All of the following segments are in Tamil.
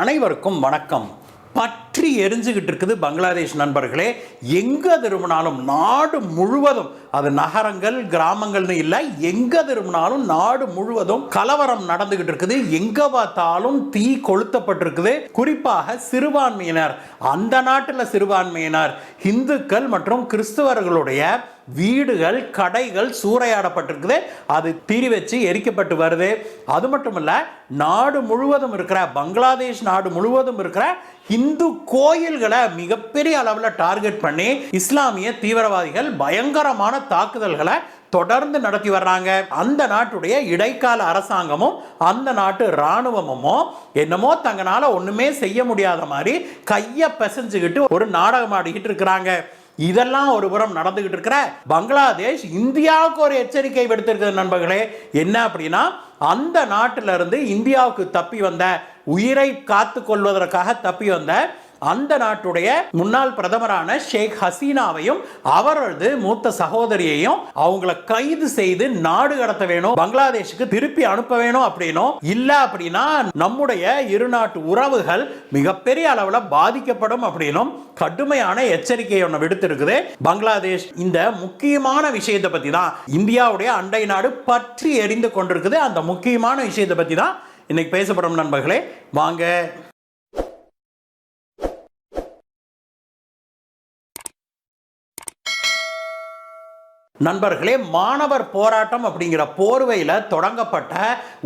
அனைவருக்கும் வணக்கம். பற்றி எரிஞ்சுக்கிட்டு இருக்குது பங்களாதேஷ் நண்பர்களே. எங்க திரும்பினாலும் நாடு முழுவதும் அது நகரங்கள் கிராமங்கள்னு இல்லை எங்க திரும்பினாலும் நாடு முழுவதும் கலவரம் நடந்துகிட்டு இருக்குது. எங்க பார்த்தாலும் தீ கொளுத்தப்பட்டிருக்குது. குறிப்பாக சிறுபான்மையினர். அந்த நாட்டில் சிறுபான்மையினர் இந்துக்கள் மற்றும் கிறிஸ்தவர்களுடைய வீடுகள் கடைகள் சூறையாடப்பட்டிருக்குது. அது தீரி வச்சு எரிக்கப்பட்டு வருது. அது மட்டும் இல்லை நாடு முழுவதும் இருக்கிற பங்களாதேஷ் நாடு முழுவதும் இருக்கிற இந்து கோயில்களை மிகப்பெரிய அளவில் டார்கெட் பண்ணி இஸ்லாமிய தீவிரவாதிகள் பயங்கரமான தாக்குதல்களை தொடர்ந்து நடத்தி வர்றாங்க. அந்த நாட்டுடைய இடைக்கால அரசாங்கமும் அந்த நாட்டு இராணுவமும் என்னமோ தங்களால் ஒன்றுமே செய்ய முடியாத மாதிரி கையை பிசைஞ்சுக்கிட்டு ஒரு நாடகம் ஆடிக்கிட்டு இருக்கிறாங்க. இதெல்லாம் ஒரு புறம் நடந்துகிட்டு இருக்கிற பங்களாதேஷ் இந்தியாவுக்கு ஒரு எச்சரிக்கை விடுத்திருக்கிறது நண்பர்களே. என்ன அப்படின்னா அந்த நாட்டில இருந்து இந்தியாவுக்கு தப்பி வந்த உயிரை காத்து கொள்வதற்காக தப்பி வந்த அந்த நாட்டுடைய முன்னாள் பிரதமரான ஷேக் ஹசீனாவையும் அவரது மூத்த சகோதரியையும் அவங்கள கைது செய்து நாடு கடத்த வேணும் பங்களாதேஷுக்கு திருப்பி அனுப்ப வேணும் அப்படின்னும் இல்ல அப்படின்னா நம்முடைய இரு நாட்டு உறவுகள் மிகப்பெரிய அளவில் பாதிக்கப்படும் அப்படின்னும் கடுமையான எச்சரிக்கை ஒன்று விடுத்திருக்குது. பங்களாதேஷ் இந்த முக்கியமான விஷயத்தை பற்றி தான் இந்தியாவுடைய அண்டை நாடு பற்றி எரிந்து கொண்டிருக்குது. அந்த முக்கியமான விஷயத்தை பற்றி தான் இன்னைக்கு பேசப்படும் நண்பர்களே. வாங்க. நண்பர்களே மாணவர் போராட்டம் அப்படிங்கிற போர்வையில் தொடங்கப்பட்ட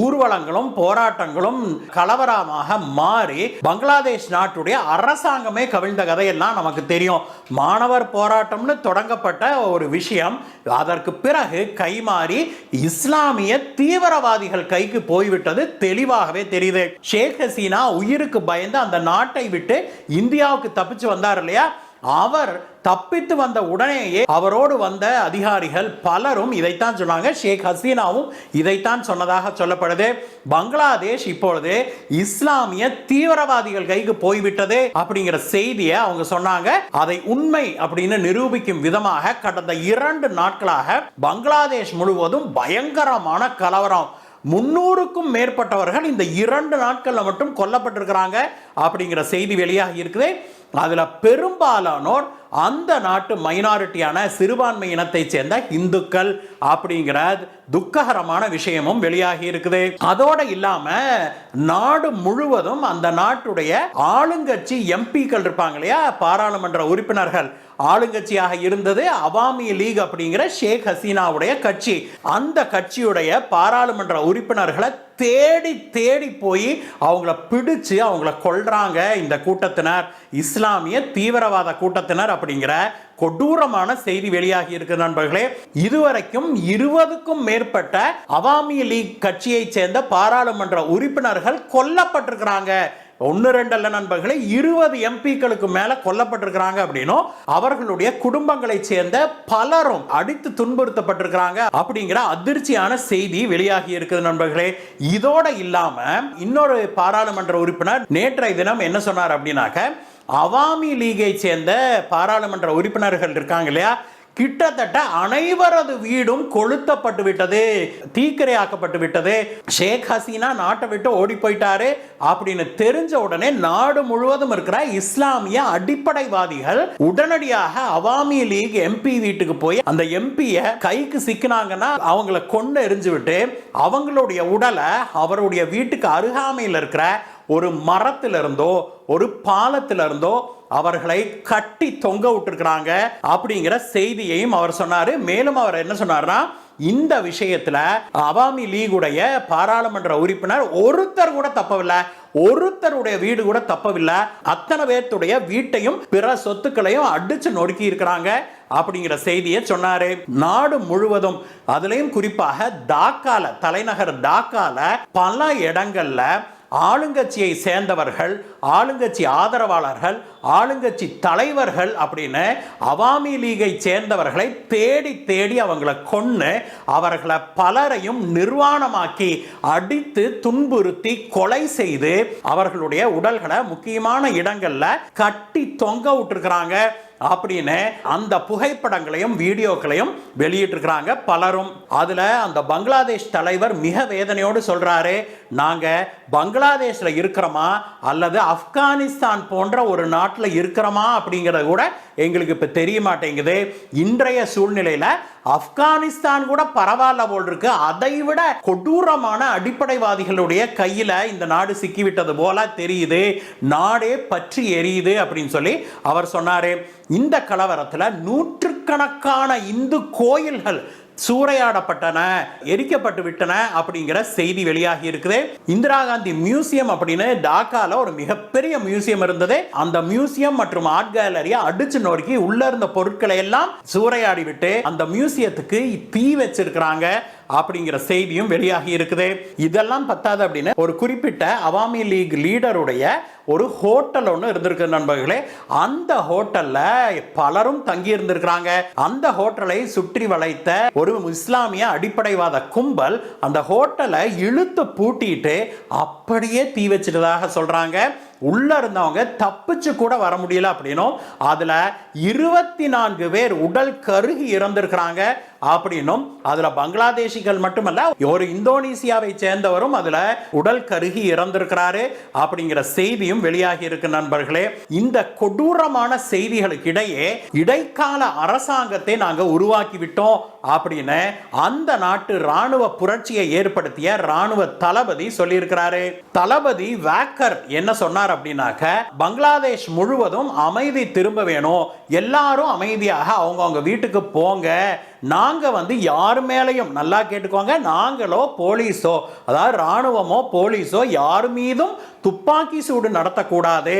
ஊர்வலங்களும் போராட்டங்களும் கலவரமாக மாறி பங்களாதேஷ் நாட்டுடைய அரசாங்கமே கவிழ்ந்த கதையெல்லாம் நமக்கு தெரியும். மாணவர் போராட்டம்னு தொடங்கப்பட்ட ஒரு விஷயம் அதற்கு பிறகு கைமாறி இஸ்லாமிய தீவிரவாதிகள் கைக்கு போய்விட்டது தெளிவாகவே தெரியுது. ஷேக் ஹசீனா உயிருக்கு பயந்து அந்த நாட்டை விட்டு இந்தியாவுக்கு தப்பிச்சு வந்தார் இல்லையா? அவர் தப்பித்து வந்த உடனேயே அவரோடு வந்த அதிகாரிகள் பலரும் இதைத்தான் சொன்னாங்க. ஷேக் ஹசீனாவும் இதைத்தான் சொன்னதாக சொல்லப்படுது. பங்களாதேஷ் இப்பொழுது இஸ்லாமிய தீவிரவாதிகள் கைக்கு போய்விட்டது அப்படிங்கிற செய்தியை அவங்க சொன்னாங்க. அதை உண்மை அப்படின்னு நிரூபிக்கும் விதமாக கடந்த இரண்டு நாட்களாக பங்களாதேஷ் முழுவதும் பயங்கரமான கலவரம். முன்னூறுக்கும் மேற்பட்டவர்கள் இந்த இரண்டு நாட்களில் மட்டும் கொல்லப்பட்டிருக்கிறாங்க அப்படிங்கிற செய்தி வெளியாக இருக்குது. அதில் பெரும்பாலானோர் அந்த நாட்டு மைனாரிட்டியான சிறுபான்மை இனத்தை சேர்ந்த இந்துக்கள் அப்படிங்கிற துக்ககரமான விஷயமும் வெளியாகி இருக்குது. அதோட இல்லாம நாடு முழுவதும் அந்த நாட்டுடைய ஆளுங்கட்சி எம்பிக்கள் இருப்பாங்க இல்லையா? பாராளுமன்ற உறுப்பினர்கள் ஆளுங்கட்சியாக இருந்தது அவாமி லீக் அப்படிங்கிற ஷேக் ஹசீனாவுடைய கட்சி. அந்த கட்சியுடைய பாராளுமன்ற உறுப்பினர்களை தேடி தேடி போய் அவங்கள பிடிச்சு அவங்கள கொள்றாங்க இந்த கூட்டத்தினர். இஸ்லாமிய தீவிரவாத கூட்டத்தினர் அப்படிங்கிற கொடூரமான செய்தி வெளியாகி இருக்கு நண்பர்களே. இதுவரைக்கும் இருபதுக்கும் மேற்பட்ட அவாமி லீக் கட்சியைச் சேர்ந்த பாராளுமன்ற உறுப்பினர்கள் கொல்லப்பட்டிருக்கிறாங்க. ஒன்று ரெண்டல்ல நண்பர்களே இருபது எம்பிக்களுக்கு மேலே கொல்லப்பட்டிருக்கிறாங்க அப்படின்னும் அவர்களுடைய குடும்பங்களை சேர்ந்த பலரும் அடித்து துன்புறுத்தப்பட்டிருக்கிறாங்க அப்படிங்கிற அதிர்ச்சியான செய்தி வெளியாகி இருக்குது நண்பர்களே. இதோட இல்லாம இன்னொரு பாராளுமன்ற உறுப்பினர் நேற்றைய தினம் என்ன சொன்னார் அப்படின்னாக்க அவாமி லீகை சேர்ந்த பாராளுமன்ற உறுப்பினர்கள் இருக்காங்க இல்லையா? கிட்டத்தட்ட அனைவரது வீடும் கொளுத்தப்பட்டு விட்டது தீக்கிரையாக்கப்பட்டு விட்டது. ஷேக் ஹசீனா நாட்டை விட்டு ஓடி போயிட்டாரு. அப்படின்னு தெரிஞ்ச உடனே நாடு முழுவதும் இருக்கிற இஸ்லாமிய அடிப்படைவாதிகள் உடனடியாக அவாமி லீக் எம்பி வீட்டுக்கு போய் அந்த எம்பியை கைக்கு சிக்கினாங்கன்னா அவங்கள கொண்டு எரிஞ்சு விட்டு அவங்களுடைய உடலை அவருடைய வீட்டுக்கு அருகாமையில் இருக்கிற ஒரு மரத்திலிருந்தோ ஒரு பாலத்திலிருந்தோ அவர்களை கட்டி தொங்க விட்டுருக்கிறாங்க அப்படிங்கிற செய்தியையும் அவர் சொன்னார். மேலும் அவர் என்ன சொன்னார்னா இந்த விஷயத்துல அவாமி லீகுடைய பாராளுமன்ற உறுப்பினர் ஒருத்தர் கூட தப்பவில்லை. ஒருத்தருடைய வீடு கூட தப்பவில்லை. அத்தனை பேர்த்துடைய வீட்டையும் பிற சொத்துக்களையும் அடிச்சு நொறுக்கி இருக்கிறாங்க அப்படிங்கிற செய்தியை சொன்னாரு. நாடு முழுவதும் அதுலயும் குறிப்பாக டாக்கால தலைநகர் டாக்கால பல இடங்கள்ல ஆளுங்கட்சியை சேர்ந்தவர்கள் ஆளுங்கட்சி ஆதரவாளர்கள் ஆளுங்கட்சி தலைவர்கள் அப்படின்னு அவாமி லீகை சேர்ந்தவர்களை தேடி தேடி அவங்கள கொன்று அவர்களை பலரையும் நிர்வாணமாக்கி அடித்து துன்புறுத்தி கொலை செய்து அவர்களுடைய உடல்களை முக்கியமான இடங்களில் கட்டி தொங்க விட்டுருக்கிறாங்க. அப்படின்னு அந்த புகைப்படங்களையும் வீடியோக்களையும் வெளியிட்டிருக்கிறாங்க பலரும். அதில் அந்த பங்களாதேஷ் தலைவர் மிக வேதனையோடு சொல்கிறாரு நாங்கள் பங்களாதேஷில் இருக்கிறோமா? அல்லது ஆப்கானிஸ்தான் போன்ற ஒரு நாட்டில் இருக்கிறோமா? அப்படிங்கிறத கூட எங்களுக்கு இப்போ தெரிய மாட்டேங்குது. இன்றைய சூழ்நிலையில் ஆப்கானிஸ்தான் கூட பரவாயில்ல போல் இருக்கு. அதை விட கொடூரமான அடிப்படைவாதிகளுடைய கையில் இந்த நாடு சிக்கிவிட்டது போல தெரியுது. நாடே பற்றி எரியுது அப்படின்னு சொல்லி அவர் சொன்னார். இந்த கலவரத்தில் நூற்றுக்கணக்கான இந்து கோயில்கள் சூறையாடப்பட்டன எரிக்கப்பட்டு விட்டன அப்படிங்கிற செய்தி வெளியாகி இருக்குது. இந்திரா காந்தி மியூசியம் அப்படின்னு டாக்கால ஒரு மிகப்பெரிய மியூசியம் இருந்தது. அந்த மியூசியம் மற்றும் ஆர்ட் கேலரியை அடிச்சு நொறுக்கி உள்ள இருந்த பொருட்களை எல்லாம் சூறையாடி விட்டு அந்த மியூசியத்துக்கு தீ வச்சிருக்கிறாங்க. அப்படிங்கிற செய்தியும் வெளியாகி இருக்குது. இதெல்லாம் பத்தாது அப்படின்னு ஒரு குறிப்பிட்ட அவாமி லீக் லீடருடைய ஒரு ஹோட்டல் ஒன்று இருந்திருக்கு நண்பர்களே. அந்த ஹோட்டல்ல பலரும் தங்கி இருந்திருக்கிறாங்க. அந்த ஹோட்டலை சுற்றி வளைத்த ஒரு இஸ்லாமிய அடிப்படைவாத கும்பல் அந்த ஹோட்டலை இழுத்து பூட்டிட்டு அப்படியே தீ வச்சிட்டதாக சொல்றாங்க. உள்ளே இருந்தவங்க தப்பிச்சு கூட வர முடியல அப்படின்னும் அதில் இருபத்தி நான்கு பேர் உடல் கருகி இறந்திருக்கிறாங்க அப்படின்னும் அதில் பங்களாதேஷிகள் மட்டுமல்ல ஒரு இந்தோனேசியாவை சேர்ந்தவரும் அதில் உடல் கருகி இறந்திருக்கிறாரு அப்படிங்கிற செய்தியும் வெளியாகி இருக்கு நண்பர்களே. இந்த கொடூரமான செய்திகளுக்கு இடையே இடைக்கால அரசாங்கத்தை நாங்கள் உருவாக்கி விட்டோம் அப்படின்னு அந்த நாட்டு ராணுவ புரட்சியை ஏற்படுத்திய ராணுவ தளபதி சொல்லியிருக்கிறாரு. தளபதி வேக்கர் என்ன சொன்னார்? அப்படின்னாக்க பங்களாதேஷ் முழுவதும் அமைதி திரும்ப வேணும். எல்லாரும் அமைதியாக அவங்கவுங்க வீட்டுக்கு போங்க. நாங்கள் வந்து யார் மேலையும் நல்லா கேட்டுக்கோங்க. நாங்களோ போலீஸோ அதாவது ராணுவமோ போலீஸோ யார் மீதும் துப்பாக்கி சூடு நடத்தக்கூடாது.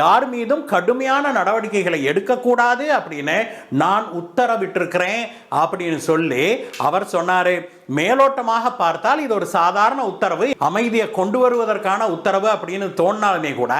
யார் மீதும் கடுமையான நடவடிக்கைகளை எடுக்கக்கூடாது அப்படின்னு நான் உத்தரவிட்டிருக்கிறேன் அப்படின்னு சொல்லி அவர் சொன்னார். மேலோட்டமாக பார்த்தால் இது ஒரு சாதாரண உத்தரவு. அமைதியை கொண்டு வருவதற்கான உத்தரவு அப்படின்னு தோணினாலுமே கூட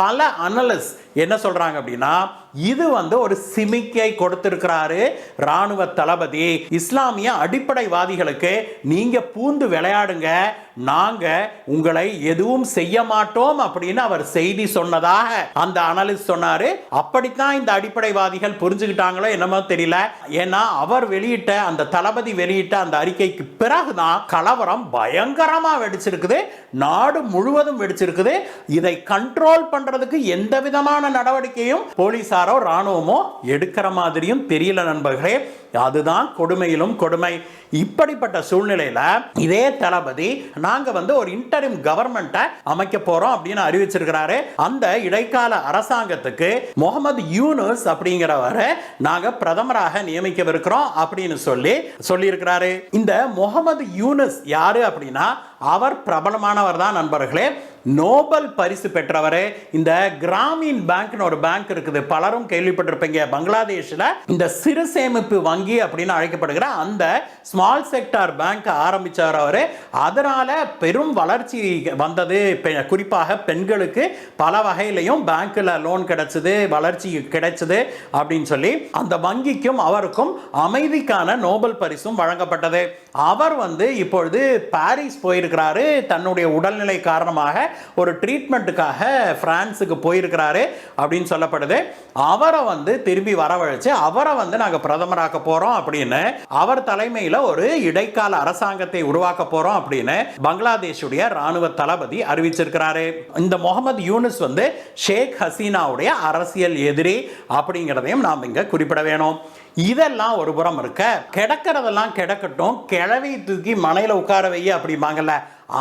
பல அனலிஸ்ட் என்ன சொல்கிறாங்க அப்படின்னா இது வந்து ஒரு சிமிக்கை கொடுத்திருக்கிறாரு ராணுவ தளபதி. இஸ்லாமிய அடிப்படைவாதிகளுக்கு நீங்க பூந்து விளையாடுங்க நாங்க உங்களை எதுவும் செய்ய மாட்டோம் அப்படின்னு அவர் செய்தி சொன்னதாக அந்த அனலிஸ்ட் சொன்னாரு. அப்படித்தான் இந்த அடிப்படைவாதிகள் புரிஞ்சுக்கிட்டாங்களோ என்னமோ தெரியல. ஏன்னா அவர் வெளியிட்ட அந்த தளபதி வெளியிட்ட அந்த அறிக்கைக்கு பிறகுதான் கலவரம் பயங்கரமா வெடிச்சிருக்குது. நாடு முழுவதும் வெடிச்சிருக்குது. இதை கண்ட்ரோல் பண்றதுக்கு எந்த விதமான நடவடிக்கையும் போலீசார் ராணுவமோ எடுக்கிற மாதிரியும் தெரியல நண்பர்களே. அதுதான் கொடுமையிலும் கொடுமை. இப்படிப்பட்ட சூழ்நிலையில் இதே தளபதி நாங்க வந்து ஒரு இன்டரிம் கவர்மெண்ட்டை அமைக்க போறோம் அப்படின்னு அறிவிச்சிருக்கிறாரு. அந்த இடைக்கால அரசாங்கத்துக்கு முகமது யூனுஸ் அப்படிங்கிறவரை நாங்கள் பிரதமராக நியமிக்கவிருக்கிறோம் அப்படின்னு சொல்லி சொல்லியிருக்கிறாரு. இந்த முகமது யூனுஸ் யாரு அப்படின்னா அவர் பிரபலமானவர் தான் நண்பர்களே. நோபல் பரிசு பெற்றவர். இந்த கிராமீன் பேங்க்னு ஒரு பேங்க் இருக்குது. பலரும் கேள்விப்பட்டிருப்பீங்க. பங்களாதேஷில் இந்த சிறு சேமிப்பு வங்கி அப்படின்னு அழைக்கப்படுகிற அந்த ஸ்மால் செக்டார் பேங்க் ஆரம்பித்தார் அவர். அதனால் பெரும் வளர்ச்சி வந்தது. பெ- குறிப்பாக பெண்களுக்கு பல வகையிலையும் பேங்க்கில் லோன் கிடைச்சது வளர்ச்சி கிடைச்சது அப்படின்னு சொல்லி அந்த வங்கிக்கும் அவருக்கும் அமைதிக்கான நோபல் பரிசும் வழங்கப்பட்டது. அவர் வந்து இப்பொழுது பாரிஸ் போயிருக்கிறாரு. தன்னுடைய உடல்நிலை காரணமாக ஒரு ட்ரீட்மெண்ட்டுக்காக பிரான்ஸுக்கு போயிருக்கிறாரு அப்படின்னு சொல்லப்படுது. அவரை வந்து திரும்பி வரவழைச்சு அவரை வந்து நாங்கள் பிரதமராக்க போகிறோம் அப்படின்னு அவர் தலைமையில் ஒரு இடைக்கால அரசாங்கத்தை உருவாக்க போறோம் அப்படின்னு பங்களாதேஷுடைய ராணுவ தளபதி அறிவிச்சிருக்கிறாரு. இந்த முகமது யூனுஸ் வந்து ஷேக் ஹசீனாவுடைய அரசியல் எதிரி அப்படிங்கிறதையும் நாம் இங்க குறிப்பிட வேணும். இதெல்லாம் ஒரு புறம் இருக்க கிடக்கிறதெல்லாம் கிடக்கட்டும் கிளவி தூக்கி மனையில உட்கார வை அப்படிம்பாங்கல்ல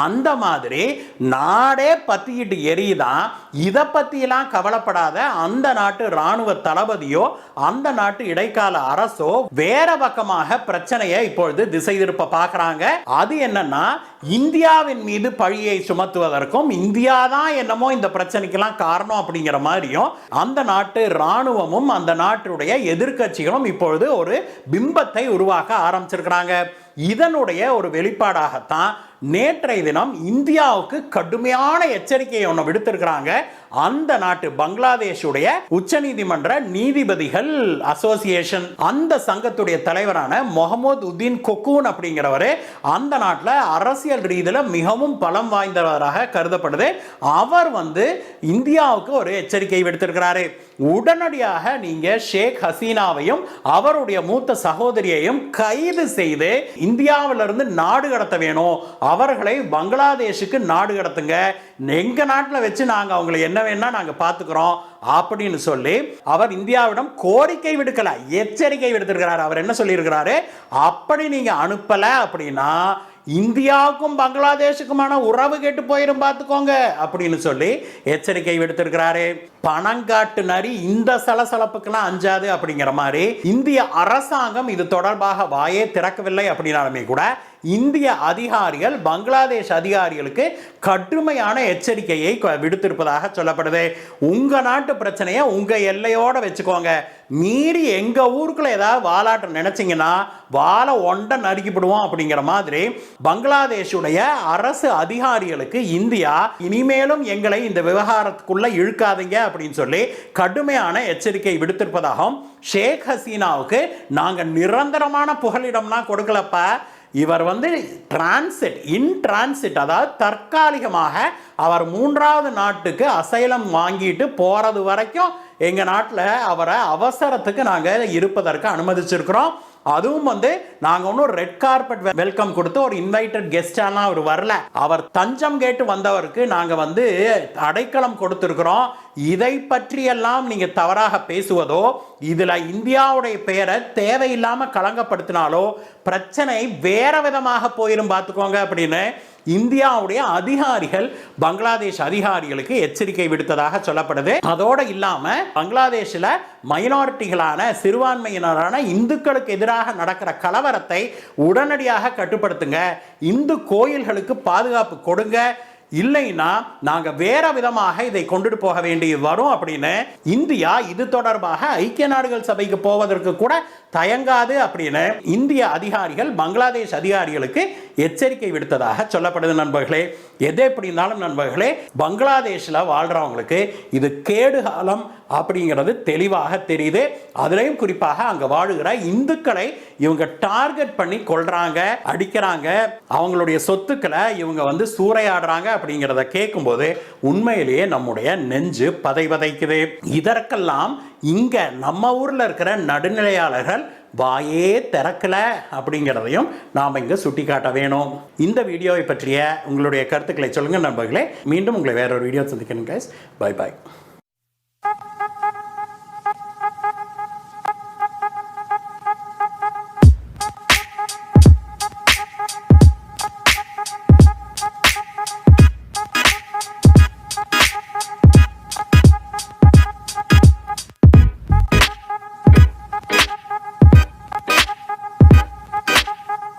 அந்த மாதிரி நாடே பற்றிக்கிட்டு எரியுதான் இதை பற்றியெல்லாம் கவலைப்படாத. அந்த நாட்டு ராணுவ தளபதியோ அந்த நாட்டு இடைக்கால அரசோ வேற பக்கமாக பிரச்சனையை இப்பொழுது திசை திருப்ப பார்க்குறாங்க. அது என்னன்னா இந்தியாவின் மீது பழியை சுமத்துவதற்கும் இந்தியா தான் என்னமோ இந்த பிரச்சனைக்கெல்லாம் காரணம் அப்படிங்கிற மாதிரியும் அந்த நாட்டு ராணுவமும் அந்த நாட்டுடைய எதிர்க்கட்சிகளும் இப்பொழுது ஒரு பிம்பத்தை உருவாக்க ஆரம்பிச்சிருக்கிறாங்க. இதனுடைய ஒரு வெளிப்பாடாகத்தான் நேற்றைய தினம் இந்தியாவுக்கு கடுமையான எச்சரிக்கையை ஒன்று விடுத்திருக்கிறாங்க. அந்த நாட்டு பங்களாதேஷுடைய உச்சநீதிமன்ற நீதிபதிகள் அசோசியேஷன் அந்த சங்கத்துடைய தலைவரான முகமது உதீன் கொக்கூன் அப்படிங்கிறவர் அந்த நாட்டில் அரசியல் ரீதியில் மிகவும் பலம் வாய்ந்தவராக கருதப்படுது. அவர் வந்து இந்தியாவுக்கு ஒரு எச்சரிக்கை விடுத்திருக்கிறாரு. உடனடியாக நீங்க ஷேக் ஹசீனாவையும் அவருடைய மூத்த சகோதரியையும் கைது செய்து இந்தியாவிலிருந்து நாடு கடத்த வேணும். அவர்களை பங்களாதேஷுக்கு நாடு கடத்துங்க. எங்கள் நாட்டில் வச்சு நாங்கள் அவங்களை என்ன வேணால் நாங்கள் பார்த்துக்கிறோம் அப்படின்னு சொல்லி அவர் இந்தியாவிடம் கோரிக்கை விடுக்கல எச்சரிக்கை விடுத்திருக்கிறார். அவர் என்ன சொல்லியிருக்கிறாரு? அப்படி நீங்கள் அனுப்பலை அப்படின்னா இந்தியாவுக்கும் பங்களாதேஷுக்குமான உறவு கெட்டு போயிடும் பார்த்துக்கோங்க அப்படின்னு சொல்லி எச்சரிக்கை விடுத்திருக்கிறாரு. பணங்காட்டு நரி இந்த சலசலப்புக்கெல்லாம் அஞ்சாது அப்படிங்கிற மாதிரி இந்திய அரசாங்கம் இது தொடர்பாக வாயே திறக்கவில்லை அப்படின்னாலுமே கூட இந்திய அதிகாரிகள் பங்களாதேஷ் அதிகாரிகளுக்கு கடுமையான எச்சரிக்கையை விடுத்திருப்பதாக சொல்லப்படுது. உங்கள் நாட்டு பிரச்சனையை உங்கள் எல்லையோடு வச்சுக்கோங்க. மீறி எங்கள் ஊருக்குள்ள ஏதாவது வாலாட்டம் நினச்சிங்கன்னா வாழை ஒண்ட நறுக்கிவிடுவோம் அப்படிங்கிற மாதிரி பங்களாதேஷுடைய அரசு அதிகாரிகளுக்கு இந்தியா இனிமேலும் எங்களை இந்த விவகாரத்துக்குள்ளே இழுக்காதீங்க அப்படின்னு சொல்லி கடுமையான எச்சரிக்கை விடுத்திருப்பதாகவும் ஷேக் ஹசீனாவுக்கு நாங்கள் நிரந்தரமான புகலிடம்லாம் கொடுக்கலப்ப. இவர் வந்து டிரான்சிட் இன் டிரான்சிட் அதாவது தற்காலிகமாக அவர் மூன்றாவது நாட்டுக்கு அசைலம் வாங்கிட்டு போகிறது வரைக்கும் எங்கள் நாட்டில் அவரை அவசரத்துக்கு நாங்கள் இருப்பதற்கு அனுமதிச்சிருக்கிறோம். அதுவும் வந்து நாங்க ஒன்றும் ரெட் கார்பெட் வெல்கம் கொடுத்து ஒரு இன்வைட்டட் கெஸ்டாலாம் அவர் வரல. அவர் தஞ்சம் கேட்டு வந்தவருக்கு நாங்க வந்து அடைக்கலம் கொடுத்துருக்குறோம். இதை பற்றியெல்லாம் நீங்க தவறாக பேசுவதோ இதுல இந்தியாவுடைய பெயரை தேவையில்லாம களங்கப்படுத்தினாலோ பிரச்சனை வேற விதமாக போயிரும் பார்த்துக்கோங்க அப்படின்னு இந்தியாவுடைய அதிகாரிகள் பங்களாதேஷ் அதிகாரிகளுக்கு எச்சரிக்கை விடுத்ததாக சொல்லப்படுது. அதோடு இல்லாம பங்களாதேஷில் மைனாரிட்டிகளான சிறுபான்மையினரான இந்துக்களுக்கு எதிராக நடக்கிற கலவரத்தை உடனடியாக கட்டுப்படுத்துங்க. இந்து கோயில்களுக்கு பாதுகாப்பு கொடுங்க. இல்லைன்னா நாங்கள் வேற விதமாக இதை கொண்டுட்டு போக வேண்டி வரும் அப்படின்னு இந்தியா இது தொடர்பாக ஐக்கிய நாடுகள் சபைக்கு போவதற்கு கூட தயங்காது அப்படின்னு இந்திய அதிகாரிகள் பங்களாதேஷ் அதிகாரிகளுக்கு எச்சரிக்கை விடுத்ததாக சொல்லப்படுது நண்பர்களே. எது எப்படி இருந்தாலும் நண்பர்களே பங்களாதேஷில் வாழ்கிறவங்களுக்கு இது கேடு காலம் அப்படிங்கிறது தெளிவாக தெரியுது. அதுலேயும் குறிப்பாக அங்கே வாழுகிற இந்துக்களை இவங்க டார்கெட் பண்ணி கொள்றாங்க அடிக்கிறாங்க. அவங்களுடைய சொத்துக்களை இவங்க வந்து சூறையாடுறாங்க அப்படிங்கிறத கேட்கும்போது உண்மையிலேயே நம்முடைய நெஞ்சு பதை பதைக்குது. இதற்கெல்லாம் இங்கே நம்ம ஊரில் இருக்கிற நடுநிலையாளர்கள் வாயே திறக்கல அப்படிங்கிறதையும் நாம் இங்கே சுட்டி காட்ட வேணும். இந்த வீடியோவை பற்றிய உங்களுடைய கருத்துக்களை சொல்லுங்கள் நண்பர்களே. மீண்டும் உங்களை வேற ஒரு வீடியோ சந்திக்கணும் கைஸ் பை பாய்